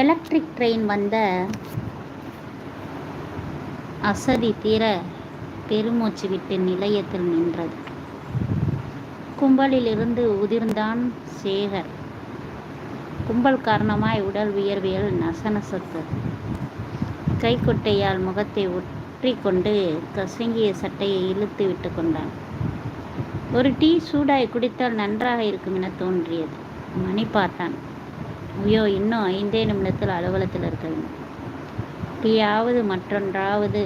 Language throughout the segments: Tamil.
எலக்ட்ரிக் ட்ரெயின் வந்த அசதி தீர பெருமூச்சு விட்டு நிலையத்தில் நின்றது. கும்பலிலிருந்து உதிர்ந்தான் சேகர். கும்பல் காரணமாய் உடல் உயர்வியல் நசநசத்தது கைக்குட்டையால் முகத்தை ஒற்றி கொண்டு கசங்கிய சட்டையை இழுத்து விட்டு கொண்டான். ஒரு டீ சூடாய் குடித்தால் நன்றாக இருக்கும் என தோன்றியது. மணி பார்த்தான். ஐயோ இன்னும் ஐந்தே நிமிடத்தில் அலுவலகத்தில் இருக்க வேண்டும் டீயாவது மற்றொன்றாவது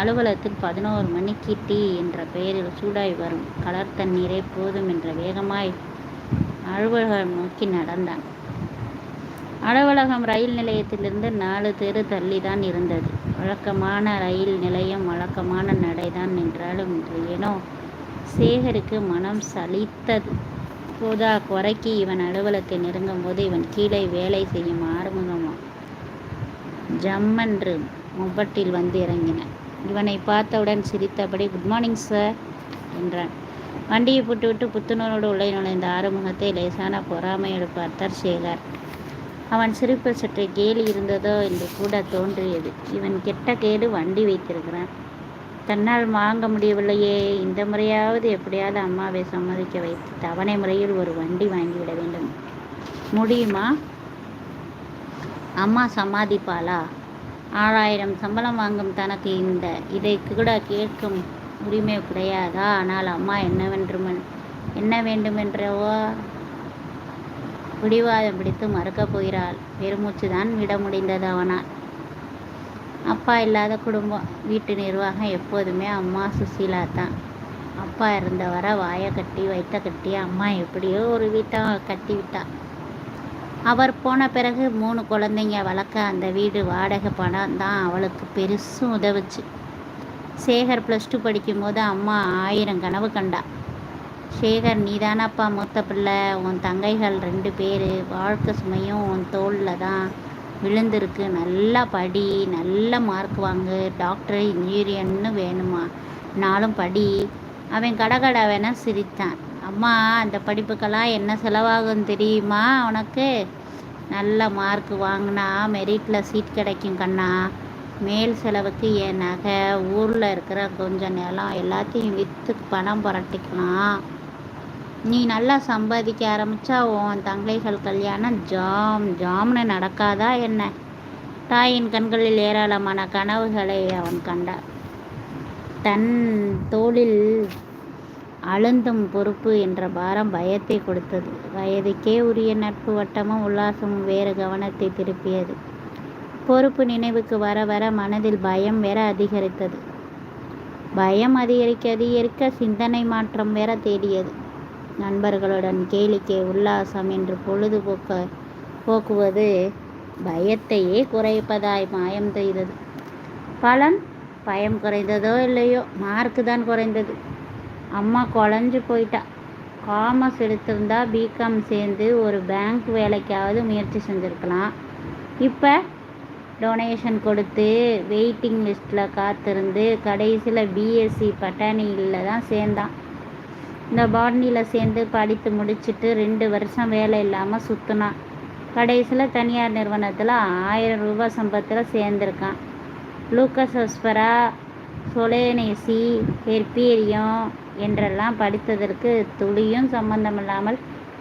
அலுவலகத்தில் பதினோரு மணிக்கு டீ என்ற பெயரில் சூடாய் வரும். கலர் தண்ணீரே போதும் என்ற வேகமாய் அலுவலகம் நோக்கி நடந்தான். அலுவலகம் ரயில் நிலையத்திலிருந்து நாலு தெரு தள்ளி தான் இருந்தது. வழக்கமான ரயில் நிலையம் வழக்கமான நடைதான் என்றாலும் ஏனோ சேகருக்கு மனம் சலித்தது. போதா குறைக்கி இவன் அலுவலகத்தை நெருங்கும் போது இவன் கீழே வேலை செய்யும் ஆறுமுகமா? ஜம்மென்று முப்பட்டில் வந்து இறங்கின. இவனை பார்த்தவுடன் சிரித்தபடி குட் மார்னிங் சார் என்றான். வண்டியை புட்டுவிட்டு புத்துணரோடு உள்ளே நுழைந்த ஆறுமுகத்தை லேசான பொறாமையோடு பார்த்தார் சேகர் அவன் சிரிப்பு சற்று கேலி இருந்ததோ என்று கூட தோன்றியது. இவன் கெட்ட கேடு வண்டி வைத்திருக்கிறான். தன்னால் வாங்க முடியவில்லையே. இந்த முறையாவது எப்படியாவது அம்மாவை சம்மதிக்க வைத்து தவணை முறையில் ஒரு வண்டி வாங்கிவிட வேண்டும். முடியுமா? அம்மா சமாதிப்பாளா? ஆறாயிரம் சம்பளம் வாங்கும் தனக்கு இந்த. இதை கூட கேட்கும் உரிமை கிடையாதா? ஆனால் அம்மா என்னவென்று என்ன வேண்டுமென்றவோ? பிடிவாதம் பிடித்து மறுக்கப் போகிறாள். பெருமூச்சு தான் விட முடிந்தது அவனால். அப்பா இல்லாத குடும்பம். வீட்டு நிர்வாகம் எப்போதுமே அம்மா சுசீலா தான். அப்பா இருந்த வர வாயை கட்டி வைத்த கட்டி அம்மா எப்படியோ ஒரு வீட்டை கட்டி விட்டா. அவர் போன பிறகு மூணு குழந்தைங்க வளர்க்க அந்த வீடு வாடகை பணம் தான் அவளுக்கு பெருசும் உதவுச்சு. சேகர் ப்ளஸ் டூ படிக்கும்போது அம்மா ஆயிரம் கனவு கண்டா. சேகர் நீதானப்பா மூத்த பிள்ளை. உன் தங்கைகள் ரெண்டு பேர். வாழ்க்கை சுமையும் உன் தோளில் தான். விழுந்திருக்கு. நல்லா படி நல்ல மார்க் வாங்கு. டாக்டர் இன்ஜினியர்னு வேணுமா? நாளும் படி. அவன் கடகடா வேணா சிரித்தான். அம்மா அந்த படிப்புக்கெல்லாம் என்ன செலவாகும் தெரியுமா உனக்கு? நல்ல மார்க் வாங்கினா மெரிட்டில் சீட் கிடைக்கும் கண்ணா. மேல் செலவுக்கு என் நகை ஊரில் இருக்கிற கொஞ்சம் நிலம் எல்லாத்தையும் விற்று பணம் புரட்டிக்கலாம். நீ நல்லா சம்பாதிக்க ஆரம்பித்தா உன் தங்கைகள் கல்யாணம் ஜாம் ஜாம்னு நடக்காதா என்ன? தாயின் கண்களில் ஏராளமான கனவுகளை அவன் கண்டான். தன் தோளில் அழுந்தும் பொறுப்பு என்ற பாரம் பயத்தை கொடுத்தது. வயதுக்கே உரிய நட்பு வட்டமும் உல்லாசமும் வேறு கவனத்தை திருப்பியது. பொறுப்பு நினைவுக்கு வர வர மனதில் பயம் வேற அதிகரித்தது. பயம் அதிகரிக்க அதிகரிக்க சிந்தனை மாற்றம் வேற தேடியது. நண்பர்களுடன் கேளிக்கை உல்லாசம் என்று பொழுதுபோக்க போக்குவது பயத்தையே குறைப்பதாய் மாயம் செய்தது. பலன் பயம் குறைந்ததோ இல்லையோ? மார்க்கு தான் குறைந்தது. அம்மா குழஞ்சு போயிட்டா. காமர்ஸ் எடுத்திருந்தா பிகாம் சேர்ந்து ஒரு பேங்க் வேலைக்காவது முயற்சி செஞ்சுருக்கலாம். இப்போ டொனேஷன் கொடுத்து வெயிட்டிங் லிஸ்ட்டில் காத்திருந்து கடைசியில் பிஎஸ்சி பட்டாணியில் தான் சேர்ந்தான். இந்த பாட்னியில் சேர்ந்து படித்து முடிச்சுட்டு ரெண்டு வருஷம் வேலை இல்லாமல் சுற்றினான் கடைசியில் தனியார் நிறுவனத்தில் ஆயிரம் ரூபாய் சம்பளத்தில் சேர்ந்துருக்கான். லூக்கஸ் ஒஸ்பரா சொலேனேசி ஹெர்பீரியம் என்றெல்லாம் படித்ததற்கு துளியும் சம்பந்தமில்லாமல்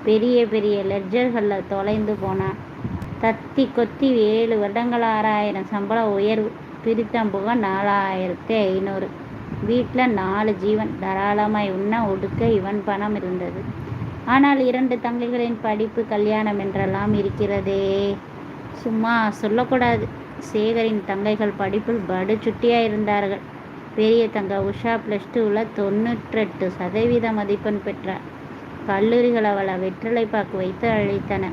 பெரிய பெரிய லெட்ஜர்களில் தொலைந்து போனான். தத்தி கொத்தி ஏழு வருடங்கள் ஆறாயிரம் சம்பள உயர்வு பிரித்தம்புக நாலாயிரத்தி ஐநூறு. வீட்டில் நாலு ஜீவன் தாராளமாய் உண்ண ஒடுக்க இவன் பணம் இருந்தது. ஆனால் இரண்டு தங்கைகளின் படிப்பு கல்யாணம் என்றெல்லாம் இருக்கிறதே. சும்மா சொல்லக்கூடாது. சேகரின் தங்கைகள் படிப்பில் படு சுட்டியாக இருந்தார்கள். பெரிய தங்க உஷா ப்ளஸ் டூவில் தொண்ணூற்றெட்டு சதவீத மதிப்பெண் பெற்றார். கல்லூரிகள் அவளை வெற்றிலை பாக்கு வைத்து அழைத்தன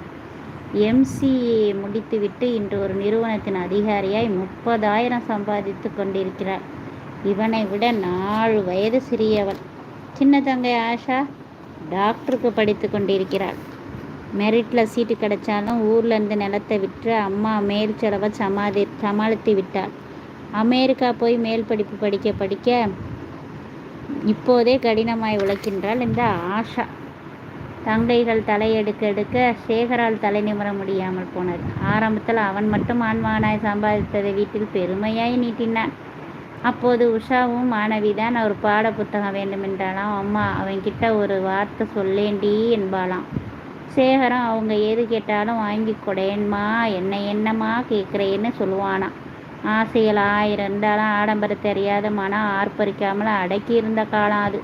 எம்சிஏ முடித்துவிட்டு இன்று ஒரு நிறுவனத்தின் அதிகாரியாய் முப்பதாயிரம் சம்பாதித்து கொண்டிருக்கிறார். இவனை விட நாலு வயது சிறியவள் சின்ன தங்கை ஆஷா டாக்டருக்கு படித்து கொண்டிருக்கிறாள். மெரிட்டில் சீட்டு கிடைச்சாலும் ஊர்லேருந்து நிலத்தை விற்று அம்மா மேல் செலவை சமாதி சமாளித்து விட்டாள். அமெரிக்கா போய் மேல் படிப்பு படிக்க படிக்க இப்போதே கடினமாய் உழைக்கின்றாள் இந்த ஆஷா. தங்கைகள் தலையெடுக்க எடுக்க சேகரால் தலை நிமிர முடியாமல் போனது. ஆரம்பத்தில் அவன் மட்டும் ஆண்மகனாய் சம்பாதித்ததை வீட்டில் பெருமையாய் நீட்டினான். அப்போது உஷாவும் மாணவி தான் ஒரு பாட புத்தகம் வேண்டுமென்றாலாம் அம்மா அவன்கிட்ட ஒரு வார்த்தை சொல்லேண்டி என்பாளாம். சேகரம் அவங்க எது கேட்டாலும் வாங்கி கொடேன்மா என்ன என்னம்மா கேட்குறேன்னு சொல்லுவானாம். ஆசைகள் ஆயிரம் இருந்தாலும் ஆடம்பரம் தெரியாத மனம் ஆர்ப்பரிக்காமல் அடக்கி இருந்த காலம் அது.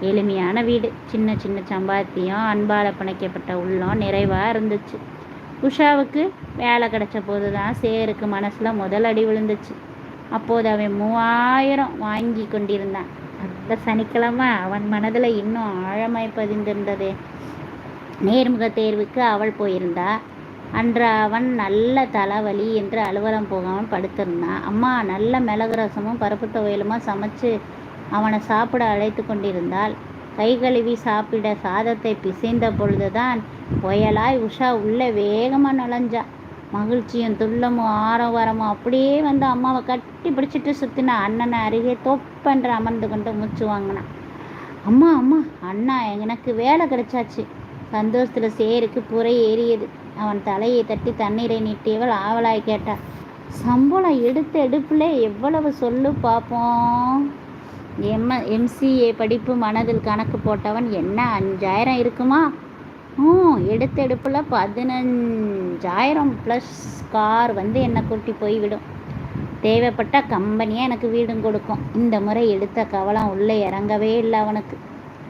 எளிமையான வீடு சின்ன சின்ன சம்பாத்தியம் அன்பால் பிணைக்கப்பட்ட உள்ளம் நிறைவாக இருந்துச்சு. உஷாவுக்கு வேலை கிடைச்ச போது தான் சேருக்கு மனசில் முதல் அடி விழுந்துச்சு. அப்போது அவன் மூவாயிரம் வாங்கி கொண்டிருந்தான். அந்த சனிக்கிழமை அவன் மனதில் இன்னும் ஆழமாய் பதிந்திருந்தது. நேர்முக தேர்வுக்கு அவள் போயிருந்தா. அன்று அவன் நல்ல தலைவலி என்று அலுவலம் போகாமல் படுத்திருந்தான். அம்மா நல்ல மிளகு ரசமும் பருப்பு துவையலுமா சமைச்சு அவனை சாப்பிட அழைத்து கொண்டிருந்தாள். கை கழுவி சாப்பிட சாதத்தை பிசைந்த பொழுதுதான் புயலாய் உஷா உள்ளே வேகமாக நுழைஞ்சா. மகிழ்ச்சியும் துள்ளமும் ஆரவாரமும் அப்படியே வந்து அம்மாவை கட்டி பிடிச்சிட்டு சுற்றினா அண்ணனை அருகே தொப்பென்று அமர்ந்து கொண்டு மூச்சு வாங்கினான். அம்மா அம்மா அண்ணா எனக்கு வேலை கிடைச்சாச்சு. சந்தோஷத்தில் சேருக்கு புறை ஏறியது. அவன் தலையை தட்டி தண்ணீரை நீட்டியவள் ஆவலாய் கேட்டாள். சம்பளம் எடுத்த எடுப்பில் எவ்வளவு சொல்லு பார்ப்போம் எம் எம்சிஏ படிப்பு மனதில் கணக்கு போட்டவன் என்ன அஞ்சாயிரம் இருக்குமா? எடுத்தெடுப்பில் எடுப்பில் பதினஞ்சாயிரம் ப்ளஸ் கார் வந்து என்னை கூட்டி போய்விடும் தேவைப்பட்ட கம்பெனியாக எனக்கு வீடும் கொடுக்கும். இந்த முறை எடுத்த கவலம் உள்ளே இறங்கவே இல்லை அவனுக்கு.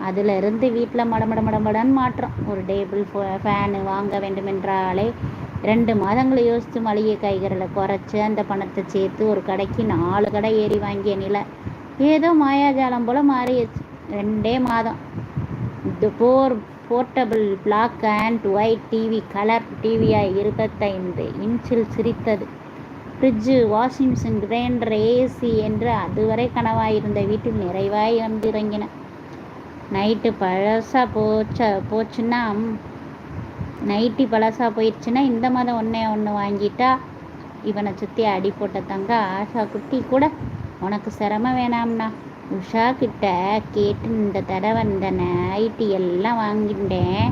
அதிலிருந்து வீட்டில் மடமட மடமடன்னு மாற்றம். ஒரு டேபிள் ஃபேனு வாங்க வேண்டுமென்றாலே ரெண்டு மாதங்களை யோசித்து மளிகை காய்கறிகளை குறைச்சி அந்த பணத்தை சேர்த்து ஒரு கடைக்கு நாலு கடை ஏறி வாங்கிய நிலை. ஏதோ மாயாஜாலம் போல் மாறிடுச்சு. ரெண்டே மாதம். இது போர் portable black and white TV colour டிவியாக இருபத்தைந்து இன்ச்சில் சிரித்தது. Fridge washing machine grinder AC என்று அதுவரை கனவாயிருந்த வீட்டில் நிறைவாய் வந்து இறங்கின நைட்டு பழசாக போச்ச போச்சுன்னா நைட்டி பழசாக போயிடுச்சுன்னா இந்த மாதம் ஒன்றே ஒன்று வாங்கிட்டா இவனை சுற்றி அடி போட்ட தங்க ஆஷா குட்டி கூட உனக்கு சிரமம் வேணாம்னா. உஷா கிட்ட கேட்டு இந்த தடவை இந்த நைட்டி எல்லாம் வாங்கிட்டேன்.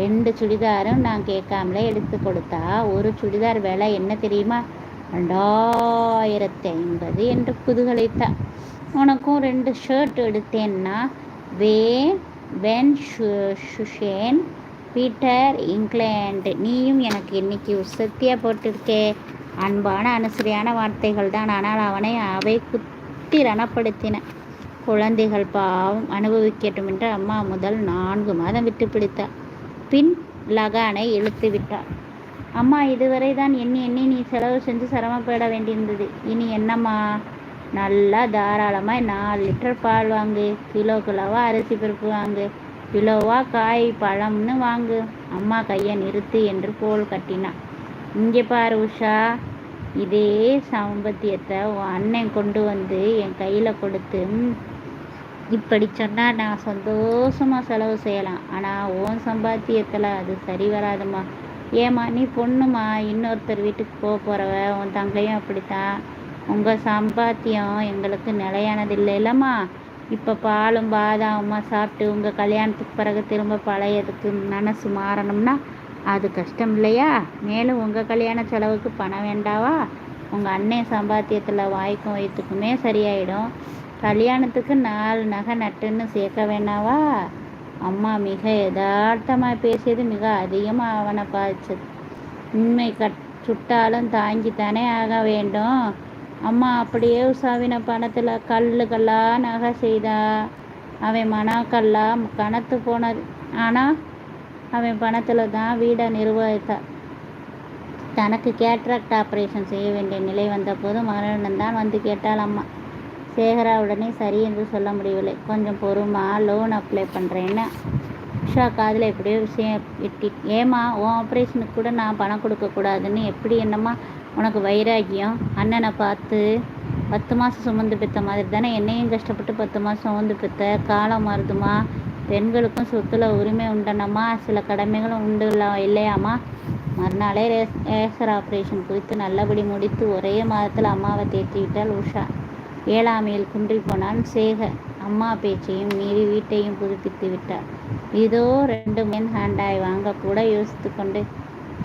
ரெண்டு சுடிதாரும் நான் கேட்காமலே எடுத்து கொடுத்தா ஒரு சுடிதார் விலை என்ன தெரியுமா? ரெண்டாயிரத்தி ஐம்பது என்று குதூகலித்தா உனக்கும் ரெண்டு ஷர்ட் எடுத்தேன்னா வே வென் சுஷேன் பீட்டர் இங்கிலாண்டு நீயும் எனக்கு இன்னைக்கு உசத்தியாக போட்டிருக்கே. அன்பான அனுசரியான வார்த்தைகள் தான். ஆனால் அவனை அவை குத்தி ரணப்படுத்தின. குழந்தைகள் பாவம் அனுபவிக்கட்டும் என்று அம்மா முதல் நான்கு மாதம் விட்டு பிடித்தார் பின் லகானை இழுத்து விட்டார் அம்மா இதுவரை தான் எண்ணி எண்ணி நீ செலவு செஞ்சு சிரமப்பட வேண்டியிருந்தது. இனி என்னம்மா? நல்லா தாராளமாக நாலு லிட்டர் பால் வாங்கு கிலோ கிலோவாக அரிசி பருப்பு வாங்கு கிலோவா காய் பழம்னு வாங்கு. அம்மா கையை நிறுத்து என்று கோல் கட்டினான் இங்கே பாரு உஷா இதே சாம்பத்தியத்தை உன் அண்ணன் கொண்டு வந்து என் கையில் கொடுத்து இப்படி சொன்னால் நான் சந்தோஷமாக செலவு செய்யலாம். ஆனால் உன் சம்பாத்தியத்தில் அது சரி வராதுமா ஏம்மா நீ பொண்ணுமா? இன்னொருத்தர் வீட்டுக்கு போக போகிறவ உன் தங்கையும் அப்படித்தான். உங்கள் சம்பாத்தியம் எங்களுக்கு நிலையானது இல்லை இல்லைம்மா. இப்போ பாலும் பாதாமுமா சாப்பிட்டு உங்கள் கல்யாணத்துக்கு பிறகு திரும்ப பழையதுக்கு மனசு மாறணும்னா அது கஷ்டம் இல்லையா? மேலும் உங்கள் கல்யாண செலவுக்கு பணம் வேண்டாவா? உங்கள் அண்ணன் சம்பாத்தியத்தில் வாய்க்கும் வயிற்றுக்குமே சரியாயிடும். கல்யாணத்துக்கு நாலு நகை நட்டுன்னு சேர்க்க வேணாவா? அம்மா மிக யதார்த்தமாக பேசியது மிக அதிகமாக அவனை பாதிச்சது. உண்மை கட் சுட்டாலும் தாங்கித்தானே ஆக வேண்டும். அம்மா அப்படியே உசாவின பணத்தில் கல்லு கல்லாக நகை செய்தா. அவன் மனாக்கல்லா கணத்து போனது. ஆனால் அவன் பணத்தில் தான் வீடை நிர்வகித்தா. தனக்கு கேட்ராக்ட் ஆப்ரேஷன் செய்ய வேண்டிய நிலை வந்தபோது மரணம் தான் வந்து கேட்டாள் அம்மா. சேகரா உடனே சரி என்று சொல்ல முடியவில்லை. கொஞ்சம் பொறுமா லோன் அப்ளை பண்ணுறேன்னு உஷா காதில் எப்படியோ விஷயம் எட்டி ஏமா உன் ஆப்ரேஷனுக்கு கூட நான் பணம் கொடுக்கக்கூடாதுன்னு எப்படி என்னம்மா? உனக்கு வைராகியம் அண்ணனை பார்த்து பத்து மாதம் சுமந்து பெற்ற மாதிரி தானே? என்னையும் கஷ்டப்பட்டு பத்து மாதம் சுமந்து பெற்ற காலம் மருதுமா பெண்களுக்கும் சொத்துல உரிமை உண்டனம்மா? சில கடமைகளும் உண்டு இல்லையாம்மா? மறுநாளே ரேஸ் ரேசர் ஆப்ரேஷன் குறித்து நல்லபடி முடித்து ஒரே மாதத்தில் அம்மாவை தேற்றி உஷா. ஏழாமையில் குன்றி போனான். சேக அம்மா பேச்சையும் மீறி வீட்டையும் புதுப்பித்து விட்டார். இதோ ரெண்டு மென் ஹேண்டாய் வாங்க கூட யோசித்து கொண்டு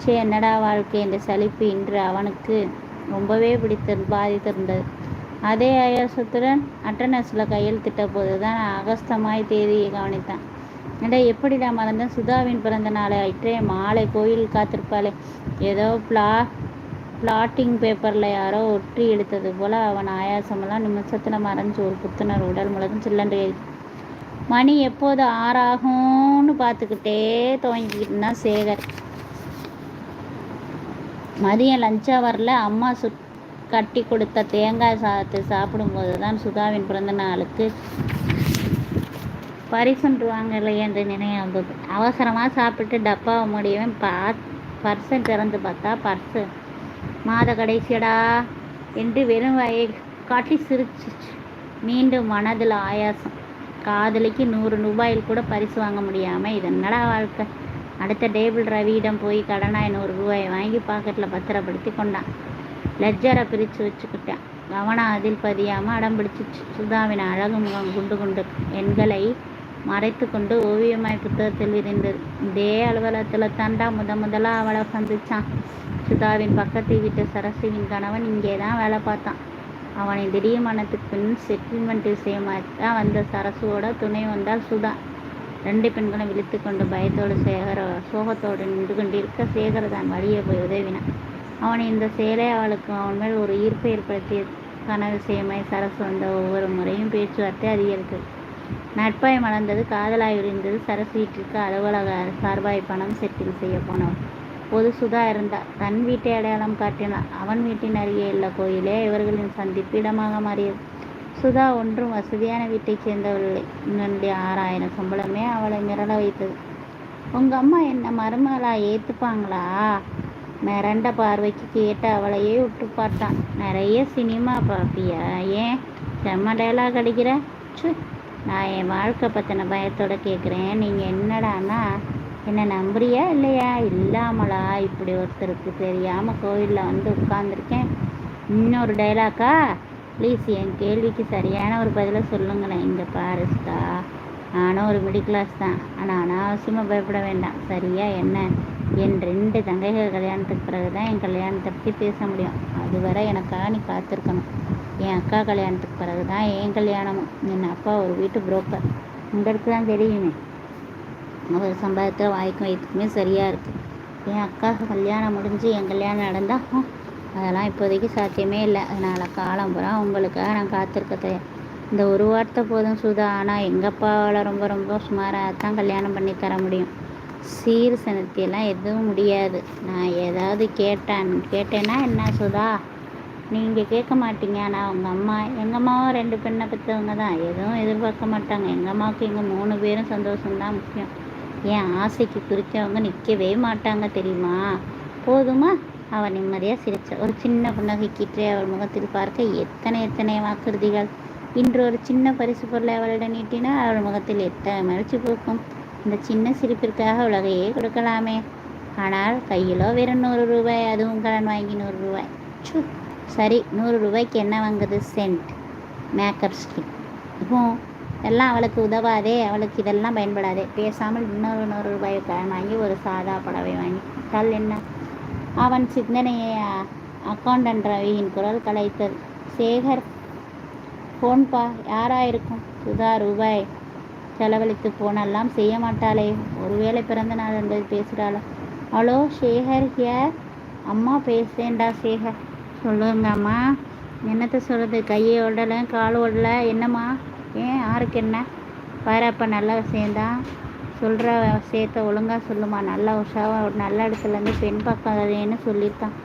சே என்னடா வாழ்க்கை? என்ற சலிப்பு இன்று அவனுக்கு ரொம்பவே பிடித்து பாதித்திருந்தது. அதே ஆயாசத்துடன் அட்டனஸில் கையெழுத்திட்ட போது தான் அகஸ்தமாய் தேதியை கவனித்தான். எடா எப்படிடா மறந்தேன்? சுதாவின் பிறந்த நாளை ஆயிற்றே மாலை கோயில் காத்திருப்பாளே. ஏதோ பிளா பிளாட்டிங் பேப்பரில் யாரோ ஒற்றி எடுத்தது போல் அவன் ஆயாசமெல்லாம் நிமிஷத்தில் மறைஞ்சு ஒரு புத்துணர் உடல் முழுதும் சில்லன்று மணி எப்போது ஆறாகும்னு பார்த்துக்கிட்டே துவங்கிக்கிட்டு இருந்தான் சேகர். மதியம் லஞ்ச் ஹவரில் அம்மா சு கட்டி கொடுத்த தேங்காய் சாதத்தை சாப்பிடும்போது தான் சுதாவின் பிறந்த நாளுக்கு பரிசுன்றுவாங்கல்லையே என்று நினைவு வந்தது. அவசரமாக சாப்பிட்டு டப்பாவை முடியவே பா பர்ஸை திறந்து பார்த்தா பர்ஸு மாத கடைசியடா என்று வெறும் வாயை காட்டி சிரிச்சிச்சு. மீண்டும் மனதில் ஆயாசம். காதலிக்கு நூறு ரூபாயில் கூட பரிசு வாங்க முடியாமல் இது என்னடா வாழ்க்கை? அடுத்த டேபிள் ரவியிடம் போய் கடனாய் நூறு ரூபாயை வாங்கி பாக்கெட்டில் பத்திரப்படுத்தி கொண்டான். லெஜரை பிரித்து வச்சுக்கிட்டான். கவனம் அதில் பதியாமல் அடம் பிடிச்சிச்சு. சுதாவின் அழகு முகம் குண்டு குண்டு. எண்களை மறைத்து கொண்டு ஓவியமாய் புத்தகத்தில் விரிந்தது. இதே அலுவலகத்தில் தாண்டா முத முதலாக அவளை சந்திச்சான். சுதாவின் பக்கத்தை வீட்டு சரசுவின் கணவன் இங்கே தான் வேலை பார்த்தான். அவனை திடீர் மனத்துக்கு பின் செட்டில்மெண்ட் விஷயமாக தான் வந்த சரசுவோட துணை வந்தால் சுதா. ரெண்டு பெண்களும் விழித்து கொண்டு பயத்தோடு சேகர சோகத்தோடு நின்று கொண்டிருக்க சேகர் தான் வழியே போய் உதவினான். அவனை இந்த செயலை அவளுக்கு அவன் மேல் ஒரு ஈர்ப்பை ஏற்படுத்திய கனவு விஷயமாய் சரசு வந்த ஒவ்வொரு முறையும் பேச்சுவார்த்தை அதிகரித்தது. நட்பாய் மலர்ந்தது காதலாய் விழுந்தது சரசு வீட்டிற்கு அலுவலக சார்பாய் பணம் செட்டில் செய்ய போனவன். பொது சுதா இருந்தார் தன் வீட்டை அடையாளம் காட்டினார் அவன் வீட்டின் அருகே உள்ள கோயிலே இவர்களின் சந்திப்பு இடமாக மாறியது. சுதா ஒன்றும் வசதியான வீட்டைச் சேர்ந்தவர்களே இன்னொன்றுடைய ஆறாயிரம் சம்பளமே அவளை மிரள வைத்தது. உங்கள் அம்மா என்ன மருமகளாக ஏற்றுப்பாங்களா மிரண்ட பார்வைக்கு கேட்டு அவளையே விட்டு பார்த்தான். நிறைய சினிமா பார்ப்பியா ஏன் செம்ம டைலாக் அடிக்கிற? சு நான் என் வாழ்க்கை பற்றின பயத்தோட கேட்குறேன் நீங்கள் என்னடான்னா என்னை நம்புறியா இல்லையா? இல்லாமலா? இப்படி ஒருத்தருக்கு தெரியாமல் கோயிலில் வந்து உட்காந்துருக்கேன் இன்னொரு டைலாக்கா ப்ளீஸ் என் கேள்விக்கு சரியான ஒரு பதிலை சொல்லுங்களேன். இங்கே பாரிஸ்டா நானும் ஒரு மிடில் கிளாஸ் தான். ஆனால் அனாவசியமாக பயப்பட வேண்டாம். சரியா என்ன? என் ரெண்டு தங்கைகள் கல்யாணத்துக்கு பிறகு தான் என் கல்யாணத்தை பற்றி பேச முடியும். அதுவரை எனக்காக நீ காத்திருக்கணும். என் அக்கா கல்யாணத்துக்கு பிறகு தான் என் கல்யாணமும். என் அப்பா ஒரு வீட்டு புரோக்கர் உங்களுக்கு தான் தெரியுமே. அவர் சம்பாதத்தில் வாய்க்கும் வயிற்றுக்குமே சரியாக இருக்குது என் அக்கா கல்யாணம் முடிஞ்சு என் கல்யாணம் நடந்தால் அதெல்லாம் இப்போதைக்கு சாத்தியமே இல்லை. அதனால் காலம் பூரா உங்களுக்காக நான் காத்திருக்க இந்த ஒரு வார்த்தை போதும் சுதா. ஆனால் எங்கள் அப்பாவால் ரொம்ப ரொம்ப சுமாராக தான் கல்யாணம் பண்ணி தர முடியும். சீர் சனத்தியெல்லாம் எதுவும் முடியாது. நான் ஏதாவது கேட்டேன் கேட்டேன்னா என்ன சுதா? நீங்கள் கேட்க மாட்டீங்க. ஆனால் உங்கள் அம்மா எங்கள் அம்மாவும் ரெண்டு பெண்ணை பெற்றவங்க தான். எதுவும் எதிர்பார்க்க மாட்டாங்க. எங்கள் அம்மாவுக்கு எங்கள் மூணு பேரும் சந்தோஷம்தான் முக்கியம். என் ஆசைக்கு குறித்தவங்க நிற்கவே மாட்டாங்க தெரியுமா? போதுமா? அவள் நிம்மதியாக சிரிச்ச. ஒரு சின்ன புன்னகைக்கிட்டே அவள் முகத்தில் பார்க்க எத்தனை எத்தனை வாக்குறுதிகள். இன்று ஒரு சின்ன பரிசு பொருளை அவளிடம் நீட்டினா அவள் முகத்தில் எத்தனை மகிழ்ச்சி போக்கும். இந்த சின்ன சிரிப்பிற்காக உலகையே கொடுக்கலாமே. ஆனால் கையிலோ வெறும் நூறு ரூபாய் அதுவும் கடன் வாங்கி நூறு ரூபாய். சு சரி நூறு ரூபாய்க்கு என்ன வாங்குது? சென்ட். மேக்கப் ஸ்கின் இப்போ எல்லாம் அவளுக்கு உதவாதே அவளுக்கு இதெல்லாம் பயன்படாதே. பேசாமல் இன்னொரு நூறு ரூபாய் கடன் வாங்கி ஒரு சாதா புடவை வாங்கி கல் என்ன? அவன் சிந்தனையை அக்கௌண்டன்ட் ரவியின் குரல் கலைத்தது. சேகர் ஃபோன்பா யாராயிருக்கும் சுதா ரூபாய். செலவழித்து போனெல்லாம் செய்ய மாட்டாளே. ஒருவேளை பிறந்த நாள் என்பது பேசுகிறாளோ ஹலோ சேகர் ஹியர் அம்மா பேசுறேன்டா சேகர். சொல்லுங்கம்மா. என்னத்த என்னத்தை சொல்கிறது கையை ஓடலை கால் ஓடலை என்னம்மா? ஏன் யாருக்கு என்ன? பாரப்பா நல்ல விஷயந்தான் சொல்கிற விஷயத்த ஒழுங்காக சொல்லுமா. நல்ல உஷாவாக ஒரு நல்ல இடத்துலேருந்து பெண் பார்க்காதேன்னு சொல்லியிருக்கான்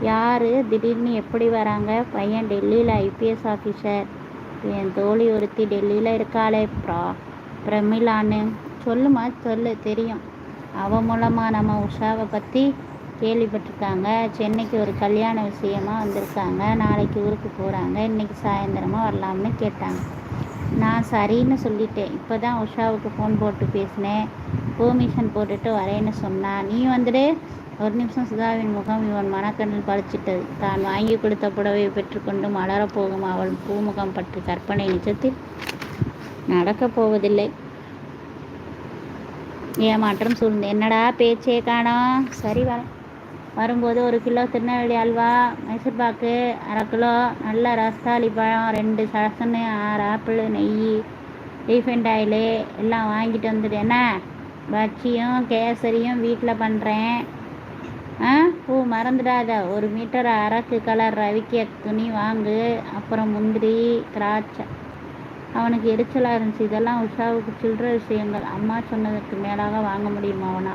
யார்? திடீர்னு எப்படி வராங்க? பையன் டெல்லியில் ஐபிஎஸ் ஆஃபீஸர் என் தோழி ஒருத்தி டெல்லியில் இருக்காளே. ப்ரா பிரமிளான்னு. சொல்லுமா? சொல்லு தெரியும். அவன் மூலமாக நம்ம உஷாவை பற்றி கேள்விப்பட்டிருக்காங்க. சென்னைக்கு ஒரு கல்யாண விஷயமா வந்திருக்காங்க. நாளைக்கு ஊருக்கு போகிறாங்க இன்றைக்கி சாயந்தரமாக வரலாம்னு கேட்டாங்க. நான் சரின்னு சொல்லிட்டேன். இப்போ தான் உஷாவுக்கு ஃபோன் போட்டு பேசினேன். பெர்மிஷன் போட்டுட்டு வரேன்னு சொன்னான் நீ வந்துட்டு ஒரு நிமிஷம் சுதாவின் முகம் இவன் மனக்கண்ணில் பழிச்சிட்டது தான் வாங்கி கொடுத்த புடவை பெற்றுக்கொண்டு மலரப்போகும் அவள் பூமுகம் பற்றி கற்பனை நிஜத்தில் நடக்கப் போவதில்லை. ஏமாற்றம் சூழ்ந்து. என்னடா பேச்சே காணோம்? சரி வரேன் வரும்போது ஒரு கிலோ திருநெல்வேலி அல்வா மைசூர் பாக்கு அரை கிலோ நல்ல ரஸ்தாளி பழம் ரெண்டு சசனு ஆறு ஆப்பிள் நெய் ரீஃபைண்ட் ஆயிலு எல்லாம் வாங்கிட்டு வந்துடு. என்ன? பஜ்ஜியும் கேசரியும் வீட்டில் பண்ணுறேன் ஆ? பூ மறந்துடாத. ஒரு மீட்டர் அரக்கு கலர் ரவிக்க துணி வாங்கு. அப்புறம் முந்திரி திராட்சை. அவனுக்கு எரிச்சலாக இருந்துச்சு. இதெல்லாம் உஷாவுக்கு சில்லற விஷயங்கள். அம்மா சொன்னதுக்கு மேலாக வாங்க முடியுமா அவனா?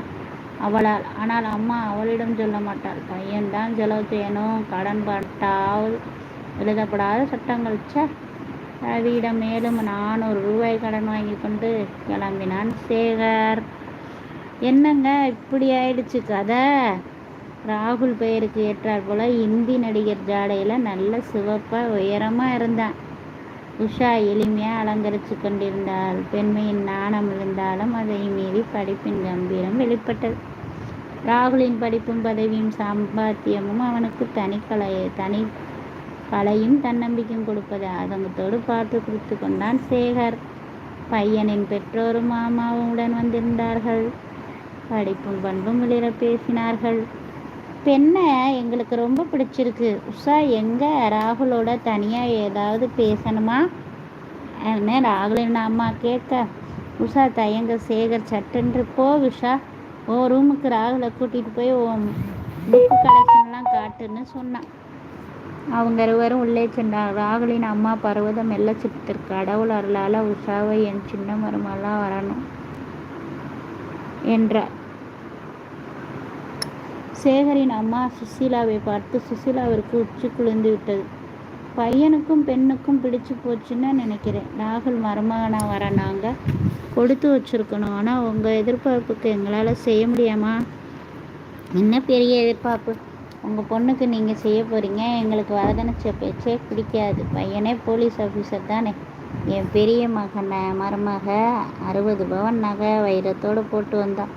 அவளால். ஆனால் அம்மா அவளிடம் சொல்ல மாட்டாள். பையன்தான் செலவு செய்யணும் கடன் பட்டாவது எழுதப்படாத சட்டங்கள். ச்சே ரவியிடம் மேலும் நானூறு ரூபாய் கடன் வாங்கி கொண்டு கிளம்பினான் சேகர். என்னங்க இப்படி ஆயிடுச்சு கதை? ராகுல் பெயருக்கு ஏற்றாற் போல இந்தி நடிகர் ஜாடையில் நல்ல சிவப்பாக உயரமாக இருந்தான். உஷா எளிமையாக அலங்கரித்து கொண்டிருந்தாள். பெண்மையின் நாணம் இருந்தாலும் அதை மீறி படிப்பின் கம்பீரம் வெளிப்பட்டது. ராகுலின் படிப்பும் பதவியும் சம்பாத்தியமும் அவனுக்கு தனி கலை தனி கலையும் தன்னம்பிக்கையும் கொடுப்பது. அதங்கத்தோடு பார்த்து கொடுத்து கொண்டான் சேகர். பையனின் பெற்றோரும் மாமாவும் உடன் வந்திருந்தார்கள். படிப்பும் பண்பும் வெளியில பேசினார்கள். பெண்ணை எங்களுக்கு ரொம்ப பிடிச்சிருக்கு. உஷா எங்கே ராகுலோட தனியாக ஏதாவது பேசணுமா? என்ன ராகுலின் அம்மா கேட்க. உஷா தயங்க சேகர் சட்டென்று போ உஷா. ஓ ரூமுக்கு ராகுலை கூட்டிகிட்டு போய் ஓ புக்கு கலெக்ஷன்லாம் காட்டுன்னு சொன்னான். அவங்க இருவரும் உள்ளே சென்றார். ராகுலின் அம்மா பருவதம் மெல்ல சித்திற்கு கடவுள் அருளால் உஷாவை என் சின்ன மருமெல்லாம் வரணும் என்றார். சேகரின் அம்மா சுசீலாவை பார்த்து சுசீலாவிற்கு உச்சி குளிர்ந்து விட்டது. பையனுக்கும் பெண்ணுக்கும் பிடிச்சு போச்சுன்னு நினைக்கிறேன். ராகுல் மருமகனா வர நாங்கள் கொடுத்து வச்சுருக்கணும். ஆனால் உங்கள் எதிர்பார்ப்புக்கு எங்களால் செய்ய முடியாமா? என்ன பெரிய எதிர்பார்ப்பு? உங்கள் பொண்ணுக்கு நீங்கள் செய்ய போகிறீங்க எங்களுக்கு வரதணிச்ச பேச்சே பிடிக்காது. பையனே போலீஸ் ஆஃபீஸர் தானே. என் பெரிய மகனை மருமக அறுபது பவன் நகை வைரத்தோடு போட்டு வந்தான்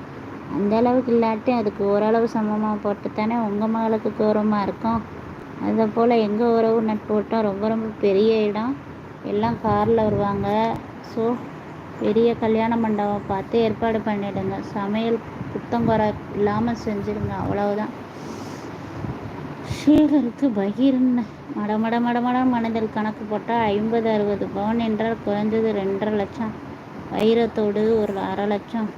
அந்த அளவுக்கு இல்லாட்டி அதுக்கு ஓரளவு சமமாக போட்டு தானே உங்கள் மகளுக்கு கௌரவமாக இருக்கும். அதை போல் எங்கள் உறவு நட்போட்டம் ரொம்ப ரொம்ப பெரிய இடம். எல்லாம் காரில் வருவாங்க. ஸோ பெரிய கல்யாண மண்டபம் பார்த்து ஏற்பாடு பண்ணிவிடுங்க சமையல் குத்தங்குறை இல்லாமல் செஞ்சுடுங்க அவ்வளவுதான். ஷேகருக்கு பகீர்னு மட மட மனதில் கணக்கு போட்டால் ஐம்பது அறுபது பவுன் என்றால் குறைஞ்சது ரெண்டரை லட்சம். வைரத்தோடு ஒரு அரை லட்சம்.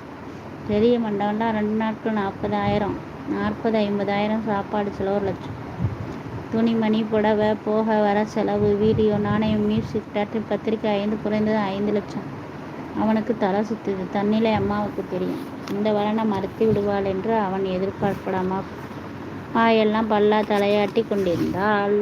பெரிய மண்டபம்னா ரெண்டு நாட்கள் நாற்பதாயிரம். நாற்பது ஐம்பதாயிரம் சாப்பாடு செலவு ஒரு லட்சம். துணிமணி புடவை போக வர செலவு வீடியோ நாணயம் மியூசிக் தேட்டர் பத்திரிக்கை ஐந்து குறைந்தது ஐந்து லட்சம். அவனுக்கு தலை சுத்துது. தன்னிலை அம்மாவுக்கு தெரியும். இந்த வரனை மறுத்து விடுவாள் என்று அவன் எதிர்பார்ப்படாமா? வாயெல்லாம் பல்லா தலையாட்டி கொண்டிருந்தாள்.